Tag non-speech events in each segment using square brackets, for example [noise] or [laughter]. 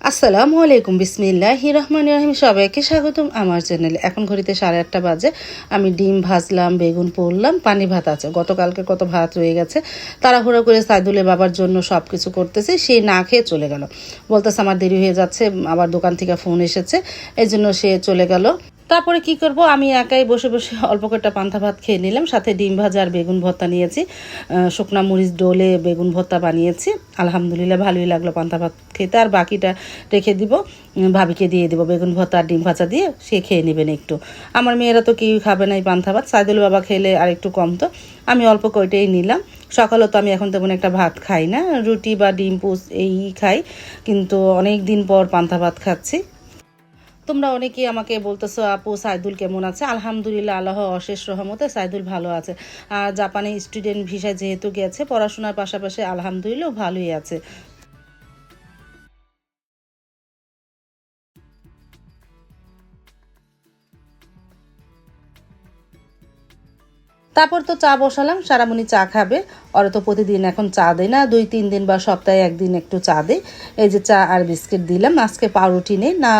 আসসালামু আলাইকুম বিসমিল্লাহ রহমান রহিম। সবাইকে স্বাগতম আমার চ্যানেলে। এখন ঘড়িতে সাড়ে আটটা বাজে। আমি ডিম ভাজলাম, বেগুন পড়লাম, পানি ভাত আছে। গতকালকে কত ভাত রয়ে গেছে? তাড়াহুড়ো করে সাইদুলের বাবার জন্য সব কিছু করতেছে, সে না খেয়ে চলে গেল। বলতেছে, আমার দেরি হয়ে যাচ্ছে, আবার দোকান থেকে ফোন এসেছে। এই জন্য সে চলে গেল। তারপরে কি করব? আমি একাই বসে বসে অল্প কয়েকটা পান্তা ভাত খেয়ে নিলাম, সাথে ডিম ভাজা আর বেগুন ভর্তা নিয়েছি। শুকনা মরিচ ডোলে বেগুন ভর্তা বানিয়েছি। আলহামদুলিল্লাহ ভালোই লাগল পান্তা ভাত খেতে। আর বাকিটা রেখে দিব ভাবিকে দিয়ে দিব বেগুন ভর্তা আর ডিম ভাজা দিয়ে, সে খেয়ে নেবেন একটু। আমার মেয়েরা তো কেউ খাবে না এই পান্তা ভাত, সাইদুল বাবা খেলে আর একটু কম তো। আমি অল্প কয়টাই নিলাম। সকালে তো আমি এখন তেমন একটা ভাত খাই না, রুটি বা ডিম পুষ এই খাই। কিন্তু অনেক দিন পর পান্তা ভাত খাচ্ছি। তোমরা অনেকেই আমাকে বলতেছো, আপু, সাইদুল কেমন আছে? আলহামদুলিল্লাহ, আল্লাহ অশেষ রহমতে সাইদুল ভালো আছে। আর জাপানে স্টুডেন্ট ভিসা যেহেতু গেছে, পড়াশোনার পাশাপাশি আলহামদুলিল্লাহ ভালোই আছে। তারপর তো চা বসালাম, সারামণি চা খাবে। ওরা তো প্রতিদিন এখন চা দেয় না, দুই, তিন দিন বা সপ্তাহে একদিন একটু চা দেয়। এই যে চা আর বিস্কিট দিলাম, আজকে পাউরুটি নেই, না,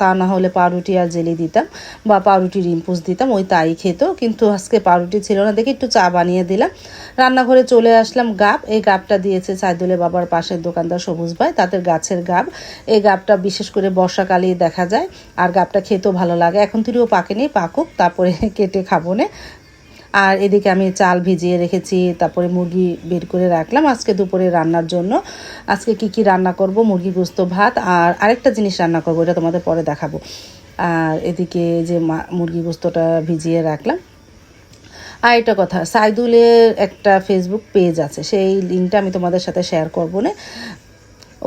তা না হলে পাউরুটি আর জেলি দিতাম বা পাউরুটি রিম্পুস দিতাম, ওই তাই খেত। কিন্তু আজকে পাউরুটি ছিল না, দেখে একটু চা বানিয়ে দিলাম। রান্নাঘরে চলে আসলাম গাব, এই গাবটা দিয়েছে সাইদুলের বাবার পাশের দোকানদার সবুজ ভাই, তাদের গাছের গাব। এই গাবটা বিশেষ করে বর্ষাকালেই দেখা যায়, আর গাবটা খেতেও ভালো লাগে। এখন তুইও পাকেনি পাকুক, তারপরে [laughs] কেটে খাব না। আর এদিকে আমি চাল ভিজিয়ে রেখেছি, তারপরে মুরগি বের করে রাখলাম আজকে দুপুরে রান্নার জন্য। আজকে কি কি রান্না করব? মুরগি, গোস্ত, ভাত আর আরেকটা জিনিস রান্না করব, এটা তোমাদের পরে দেখাবো। আর এদিকে যে মুরগি, গোস্তটা ভিজিয়ে রাখলাম। আর একটা কথা, সাইদুলের একটা ফেসবুক পেজ আছে, সেই লিঙ্কটা আমি তোমাদের সাথে শেয়ার করব না।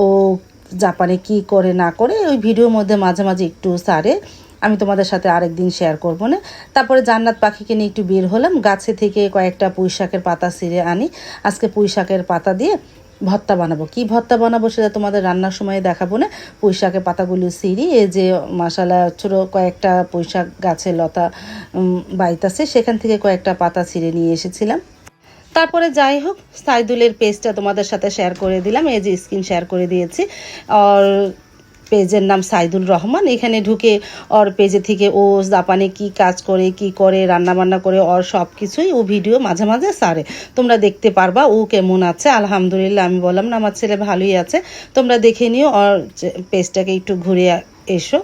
ও জাপানে কি করে না করে, ওই ভিডিওর মধ্যে মাঝে মাঝে একটু সারে। আমি তোমাদের সাথে আরেকদিন শেয়ার করব না। তারপরে জান্নাত পাখিকে নিয়ে একটু বের হলাম। গাছে থেকে কয়েকটা পুঁই শাকের পাতা ছিঁড়ে আনি। আজকে পুঁই শাকের পাতা দিয়ে ভর্তা বানাবো। কি ভর্তা বানাবো সেটা তোমাদের রান্নার সময় দেখাবো না। পুঁই শাকের পাতাগুলো সিঁড়ি এই যে মশালা ছোটো কয়েকটা পুঁই শাক গাছে লতা বাইতাছে, সেখান থেকে কয়েকটা পাতা ছিঁড়ে নিয়ে এসেছিলাম। তারপরে যাই হোক, সাইদুলের পেজটা তোমাদের সাথে শেয়ার করে দিলাম। এই যে স্ক্রিন শেয়ার করে দিয়েছি। আর পেজের নাম সাইদুল রহমান। এখানে ঢুকে ওর পেজে থেকে ও জাপানে কি কাজ করে, কি করে রান্না বান্না করে, ওর সব কিছুই ও ভিডিও মাঝে মাঝে সারে। তোমরা দেখতে পারবা ও কেমন আছে। আলহামদুলিল্লাহ, আমি বললাম না, আমার ছেলে ভালোই আছে। তোমরা দেখে নিও, ওর পেজটাকে একটু ঘুরে এসো।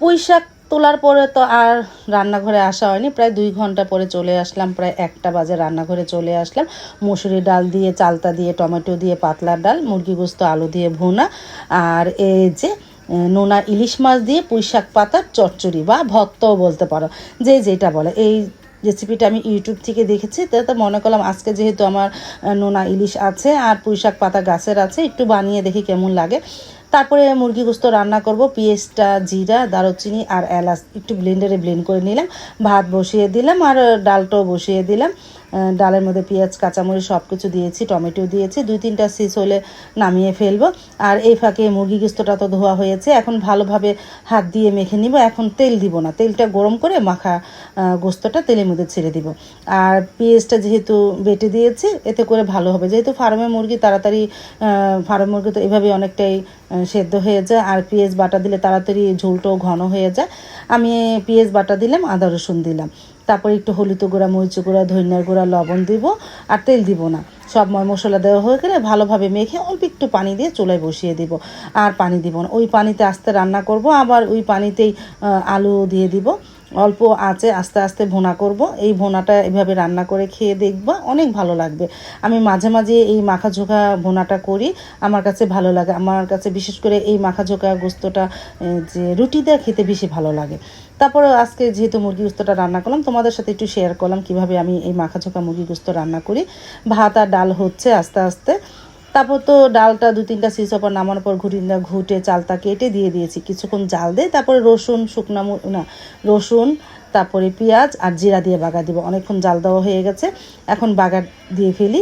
পুঁই শাক তোলার পরে তো আর রান্নাঘরে আসা হয়নি। প্রায় দুই ঘণ্টা পরে চলে আসলাম, প্রায় একটা বাজে রান্নাঘরে চলে আসলাম। মুসুরি ডাল দিয়ে, চালতা দিয়ে, টমেটো দিয়ে, পাতলা ডাল, মুরগি গোস্ত, আলু দিয়ে ভুনা, আর এই যে নোনা ইলিশ মাছ দিয়ে পুঁই শাক পাতার চচ্চড়ি বা ভত্তও বলতে পারো। যে যেটা বলে। এই রেসিপিটা আমি ইউটিউব থেকে দেখেছি, তো তো মনে করলাম আজকে যেহেতু আমার নোনা ইলিশ আছে আর পুঁই শাক পাতা গাছের আছে, একটু বানিয়ে দেখি কেমন লাগে। তারপরে মুরগি গোস্ত রান্না করব, পেঁয়াজটা, জিরা, দারুচিনি আর এলাচ। একটু ব্লেন্ডারে ব্লেন্ড করে নিলাম, ভাত বসিয়ে দিলাম আর ডালটাও বসিয়ে দিলাম। ডালের মধ্যে পেঁয়াজ, কাঁচামরিচ সব কিছু দিয়েছি, টমেটো দিয়েছি, দুই তিনটা সিস হলে নামিয়ে ফেলব। আর এই ফাঁকে মুরগি গোস্তটা তো ধোয়া হয়েছে, এখন ভালোভাবে হাত দিয়ে মেখে নিব। এখন তেল দিব না, তেলটা গরম করে মাখা গোস্তটা তেলের মধ্যে ছেড়ে দিব। আর পেঁয়াজটা যেহেতু বেটে দিয়েছি, এতে করে ভালো হবে। যেহেতু ফার্মে মুরগি, তাড়াতাড়ি ফার্মের মুরগি তো এভাবে অনেকটাই সেদ্ধ হয়ে যায়। আর পেঁয়াজ বাটা দিলে তাড়াতাড়ি ঝোলটাও ঘন হয়ে যায়। আমি পেঁয়াজ বাটা দিলাম, আদা রসুন দিলাম। তারপরে একটু হলুদ গুঁড়া, মরিচ গুঁড়া, ধনিয়ার গুঁড়া, লবণ দিব আর তেল দিব না। সব ময় মশলা দেওয়া হয়ে গেলে ভালোভাবে মেখে অল্প একটু পানি দিয়ে চুলায় বসিয়ে দিব। আর পানি দিব না। ওই পানিতে আস্তে রান্না করব, আবার ওই পানিতেই আলু দিয়ে দিব। অল্প আঁচে আস্তে আস্তে ভুনা করব। এই ভুনাটা এভাবে রান্না করে খেয়ে দেখবা অনেক ভালো লাগবে। আমি মাঝে মাঝে এই মাখা ঝোঁকা ভুনাটা করি। আমার কাছে ভালো লাগে। আমার কাছে বিশেষ করে এই মাখা ঝোঁকা গোস্তটা যে রুটি দিয়ে, খেতে বেশি ভালো লাগে। তারপরে আজকে যেহেতু মুরগি গুস্তটা রান্না করলাম, তোমাদের সাথে একটু শেয়ার করলাম কীভাবে আমি এই মাখা ঝোঁকা মুরগি গোস্ত রান্না করি। ভাত আর ডাল হচ্ছে আস্তে আস্তে। তারপর তো ডালটা দু তিনটা সিস ওপর নামানোর পর ঘুরিন্দা ঘুটে চালটা কেটে দিয়ে দিয়েছি। কিছুক্ষণ জাল দিয়ে তারপরে রসুন, শুকনা না, রসুন, তারপরে পেঁয়াজ আর জিরা দিয়ে বাগা দিব। অনেকক্ষণ জাল দেওয়া হয়ে গেছে। এখন বাগা দিয়ে ফেলি।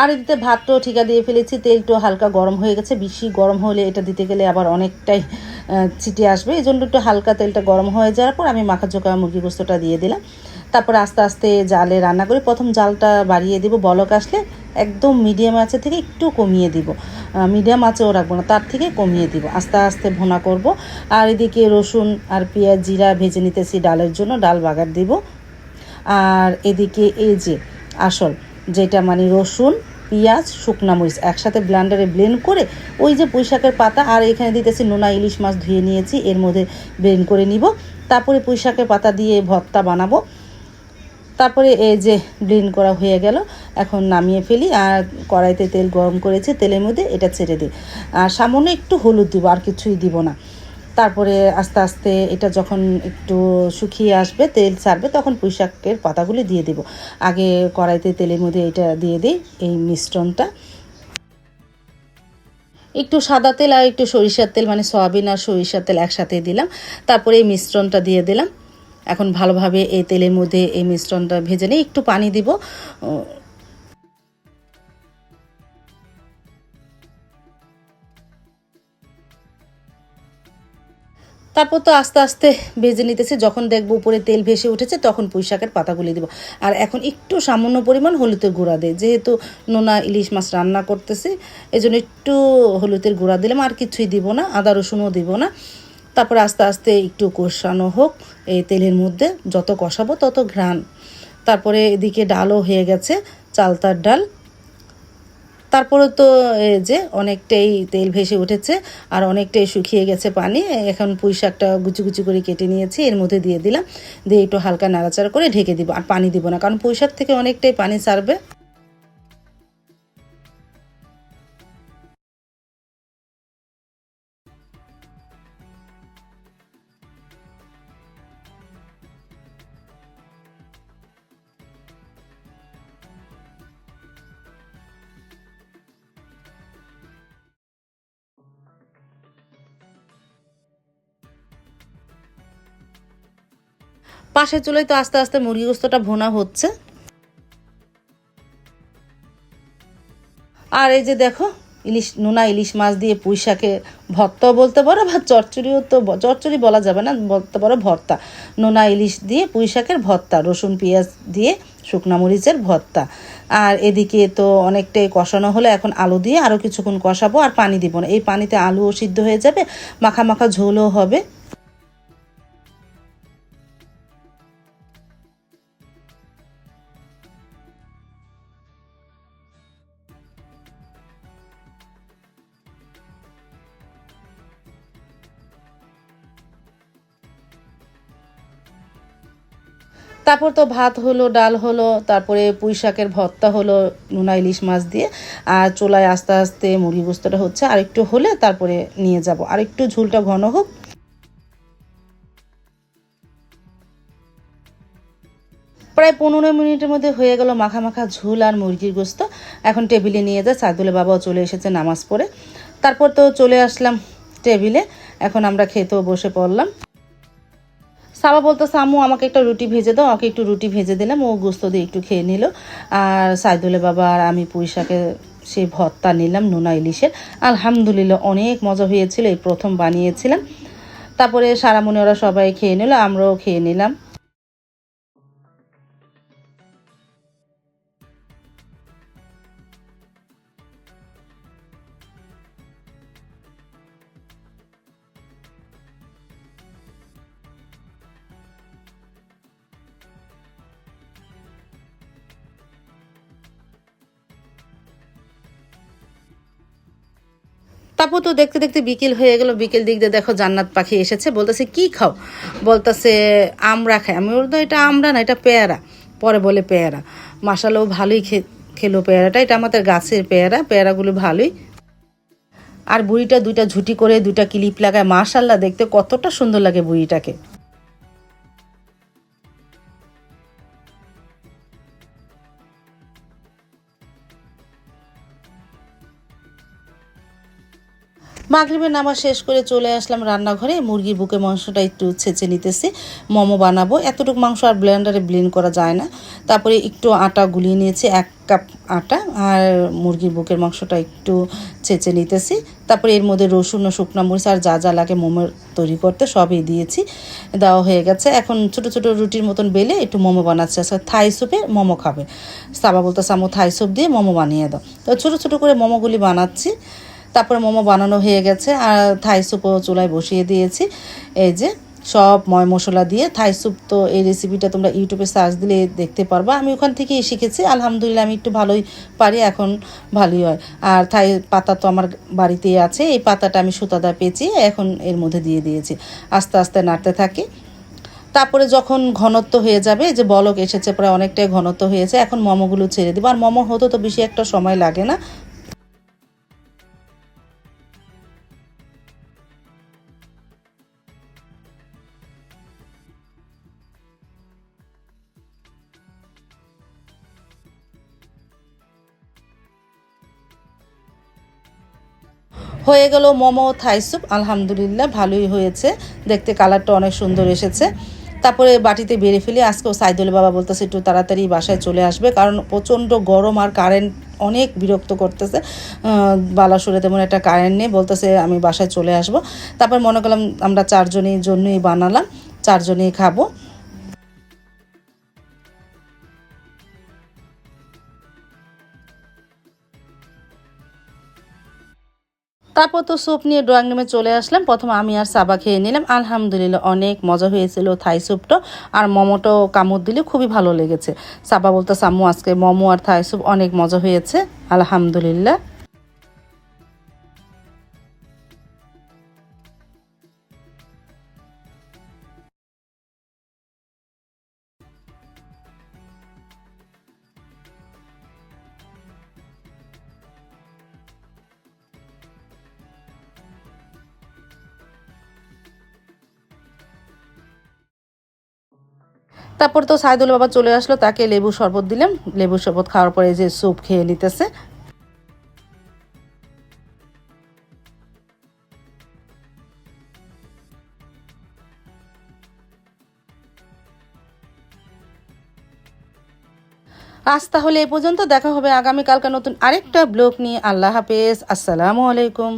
আর এদিকে ভাতটাও ঠিকা দিয়ে ফেলেছি তেলটা হালকা গরম হয়ে গেছে, বেশি গরম হলে এটা দিতে গেলে আবার অনেকটাই ছিটে আসবে। এই জন্য একটু হালকা তেলটা গরম হয়ে যাওয়ার পর আমি মাখা চোখা মুরগি গোস্তটা দিয়ে দিলাম। তারপর আস্তে আস্তে জালে রান্না করে প্রথম জালটা বাড়িয়ে দিব, বলক আসলে একদম মিডিয়াম আছে থেকে একটু কমিয়ে দিব। মিডিয়াম আঁচেও রাখব না, তার থেকে কমিয়ে দিব। আস্তে আস্তে ভোনা করব। আর এদিকে রসুন আর পেঁয়াজ জিরা ভেজে নিতেছি ডালের জন্য, ডাল বাগার দিব। আর এদিকে এই যে আসল যেটা মানে রসুন, পেঁয়াজ, শুকনা মরিচ একসাথে ব্লান্ডারে ব্লেন্ড করে ওই যে পুঁইশাকের পাতা, আর এখানে দিতেছি নোনা ইলিশ মাছ ধুয়ে নিয়েছি, এর মধ্যে ব্লেন্ড করে নিব। তারপরে পুঁইশাকের পাতা দিয়ে ভর্তা বানাবো। তারপরে এই যে ব্লেন্ড করা হয়ে গেল, এখন নামিয়ে ফেলি, আর কড়াইতে তেল গরম করেছি, তেলের মধ্যে এটা ছেড়ে দিই। আর সামান্য একটু হলুদ দিব, আর কিছুই দিব না। তারপরে আস্তে আস্তে এটা যখন একটু শুকিয়ে আসবে, তেল ছাড়বে, তখন পুঁইশাকের পাতাগুলি দিয়ে দেব। আগে কড়াইতে তেলের মধ্যে এটা দিয়ে দিই, এই মিশ্রণটা। একটু সাদা তেল আর একটু সরিষার তেল মানে সয়াবিন আর সরিষার তেল একসাথে দিলাম। তারপরে এই মিশ্রণটা দিয়ে দিলাম। এখন ভালোভাবে এই তেলের মধ্যে এই মিশ্রণটা ভেজে নিয়ে একটু পানি দিব। তারপর তো আস্তে আস্তে ভেজে নিতেছি। যখন দেখব উপরে তেল ভেসে উঠেছে, তখন পুঁইশাকের পাতাগুলি দিব। আর এখন একটু সামান্য পরিমাণ হলুদের গুঁড়া দেয় যেহেতু নোনা ইলিশ মাছ রান্না করতেছি এই জন্য একটু হলুদের গুঁড়া দিলাম। আর কিছুই দিব না, আদা রসুনও দিব না। তারপর আস্তে আস্তে একটু কষানো হোক, এই তেলের মধ্যে যত কষাবো তত ঘ্রাণ। তারপরে এদিকে ডালও হয়ে গেছে, চালতার ডাল। তারপরে তো যে অনেকটাই তেল ভেসে উঠেছে আর অনেকটাই শুকিয়ে গেছে পানি। এখন পুঁই শাকটা গুচি গুচি করে কেটে নিয়েছি, এর মধ্যে দিয়ে দিলাম। দিয়ে একটু হালকা নাড়াচাড়া করে ঢেকে দিব, আর পানি দিব না, কারণ পুঁই শাক থেকে অনেকটাই পানি ছাড়বে। পাশের চুলোয় তো আস্তে আস্তে মুরগি গোস্তটা ভোনা হচ্ছে। আর এই যে দেখো, ইলিশ, নোনা ইলিশ মাছ দিয়ে পুঁই শাকে ভর্তাও বলতে পারো, বা চচ্চড়িও তো চচ্চড়ি বলা যাবে না, বলতে পারো ভর্তা। নোনা ইলিশ দিয়ে পুঁই শাকের ভর্তা, রসুন, পেঁয়াজ দিয়ে শুকনা মরিচের ভর্তা। আর এদিকে তো অনেকটাই কষানো হলে, এখন আলু দিয়ে আরও কিছুক্ষণ কষাবো, আর পানি দিব না। এই পানিতে আলুও সিদ্ধ হয়ে যাবে, মাখা মাখা ঝোলও হবে। তারপর তো ভাত হলো, ডাল হলো, তারপরে পুঁই শাকের ভর্তা হলো, নোনা ইলিশ মাছ দিয়ে। আর চোলায় আস্তে আস্তে মুরগি গোস্তটা হচ্ছে আর একটু হলে তারপরে নিয়ে যাব। আর একটু ঝুলটা ঘন হোক। প্রায় পনেরো মিনিটের মধ্যে হয়ে গেল মাখা মাখা ঝুল আর মুরগির গোস্ত। এখন টেবিলে নিয়ে যায় সাইদুলের বাবাও চলে এসেছে নামাজ পড়ে। তারপর তো চলে আসলাম টেবিলে। এখন আমরা খেতেও বসে পড়লাম। সাবা বলতো সামু আমাকে একটা রুটি ভেজে দাও, আমাকে একটু রুটি ভেজে দিলাম ও গোস্ত দিয়ে একটু খেয়ে নিল। আর সাইদুলের বাবা আর আমি পুঁইশাকে সেই ভর্তা নিলাম, নোনা ইলিশের। আলহামদুলিল্লাহ, অনেক মজা হয়েছিল, এই প্রথম বানিয়েছিলাম। তারপরে সারামণি ওরা সবাই খেয়ে নিল, আমরাও খেয়ে নিলাম। তারপর তো দেখতে দেখতে বিকেল হয়ে গেল, বিকেল দিক দিয়ে দেখো জান্নাত পাখি এসেছে, বলতেছে, কি খাও? বলতেছে, আমরা খাই। আমি বলতো এটা আমরা না, এটা পেয়ারা। পরে বলে, পেয়ারা। মাসালাও ভালোই খেলো পেয়ারাটা, এটা আমাদের গাছের পেয়ারা, পেয়ারাগুলো ভালোই। আর বুড়িটা দুইটা ঝুটি করে দুইটা ক্লিপ লাগায় মাশাল্লাহ দেখতে কতটা সুন্দর লাগে বুড়িটাকে। মাগরিবের নামাজ শেষ করে চলে আসলাম রান্নাঘরে। মুরগির বুকে মাংসটা একটু ছেঁচে নিতেছি। মোমো বানাবো। এতটুকু মাংস আর ব্লেন্ডারে ব্লেন্ড করা যায় না। তারপরে একটু আটা গুলিয়ে নিয়েছি, এক কাপ আটা। আর মুরগির বুকের মাংসটা একটু ছেঁচে নিতেছি। তারপরে এর মধ্যে রসুন ও শুকনো মরিচ আর যা যা লাগে মোমো তৈরি করতে সবই দিয়েছি। দেওয়া হয়ে গেছে। এখন ছোট ছোট রুটির মতন বেলে একটু মোমো বানাচ্ছে। আসলে থাই স্যুপে মোমো খাবে। সাবা বলতে সামো থাই স্যুপ দিয়ে মোমো বানিয়ে দাও। তো ছোট ছোট করে মোমোগুলি বানাচ্ছি। তারপরে মোমো বানানো হয়ে গেছে, আর থাই স্যুপও চুলায় বসিয়ে দিয়েছি। এই যে সব ময় মশলা দিয়ে থাই স্যুপ, তো এই রেসিপিটা তোমরা ইউটিউবে সার্চ দিলে দেখতে পারবা। আমি ওখান থেকেই শিখেছি, আলহামদুলিল্লাহ আমি একটু ভালোই পারি, এখন ভালোই হয়। আর থাই পাতা তো আমার বাড়িতেই আছে, এই পাতাটা আমি সুতাদা পেঁচিয়ে এখন এর মধ্যে দিয়ে দিয়েছি। আস্তে আস্তে নাড়তে থাকি। তারপরে যখন ঘনত্ব হয়ে যাবে যে বলক এসেছে, প্রায় অনেকটাই ঘনত্ব হয়েছে, এখন মোমোগুলো ছেড়ে দেবো। আর মোমো হতে তো বেশি একটা সময় লাগে না হয়ে গেল মোমো, থাই স্যুপ। আলহামদুলিল্লাহ, ভালোই হয়েছে। দেখতে কালারটা অনেক সুন্দর এসেছে। তারপরে বাটিতে বেড়ে ফেলে আজকেও সাইদুল বাবা বলতেছে, একটু তাড়াতাড়ি বাসায় চলে আসবে। কারণ প্রচণ্ড গরম আর কারেন্ট অনেক বিরক্ত করতেছে। বালাসুরে তেমন একটা কারেন্ট নেই। বলতেছে, আমি বাসায় চলে আসব। তারপর মনে করলাম, আমরা চারজনের জন্যই বানালাম। চারজনেই খাব। তারপর তো স্যুপ নিয়ে ড্রয়িং রুমে চলে আসলাম। প্রথম আমি আর সাবা খেয়ে নিলাম। আলহামদুলিল্লাহ, অনেক মজা হয়েছিল থাই স্যুপটা আর মোমোটাও কামড় দিলে খুবই ভালো লেগেছে। সাবা বলতো, সাম্মু, আজকে মোমো আর থাই স্যুপ অনেক মজা হয়েছে। আলহামদুলিল্লাহ। তারপর তো সাইদুল বাবা চলে আসলো, তাকে লেবু শরবত দিলাম। লেবু শরবত খাওয়ার পরে যে স্যুপ খেয়ে নিতেছে। আজ তাহলে এ পর্যন্ত, দেখা হবে আগামীকালকে নতুন আরেকটা ব্লগ নিয়ে। আল্লাহ হাফেজ, আসসালামু আলাইকুম।